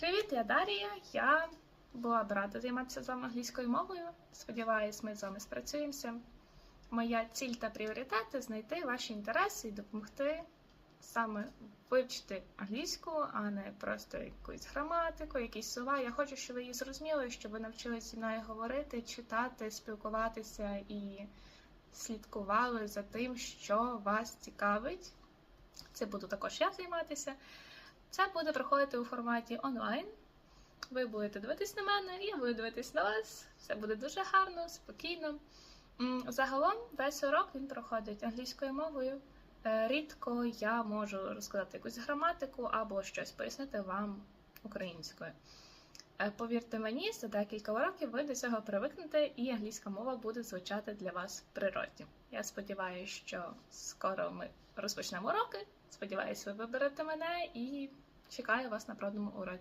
Привіт, я Дарія. Я була б рада займатися з вами англійською мовою. Сподіваюсь, ми з вами спрацюємося. Моя ціль та пріоритети знайти ваші інтереси і допомогти саме вивчити англійську, а не просто якусь граматику, якісь слова. Я хочу, щоб ви її зрозуміли, щоб ви навчилися зі мною говорити, читати, спілкуватися і слідкували за тим, що вас цікавить. Це буду також я займатися. Це буде проходити у форматі онлайн. Ви будете дивитись на мене, я буду дивитись на вас. Все буде дуже гарно, спокійно. Загалом весь урок він проходить англійською мовою. Е, Рідко я можу розказати якусь граматику або щось пояснити вам українською. Е, Повірте мені, за декілька років ви до цього привикнете, і англійська мова буде звучати для вас природньо. Я сподіваюся, що скоро ми розпочнемо уроки. Сподіваюсь, ви виберете мене і чекаю вас на правдому уроці.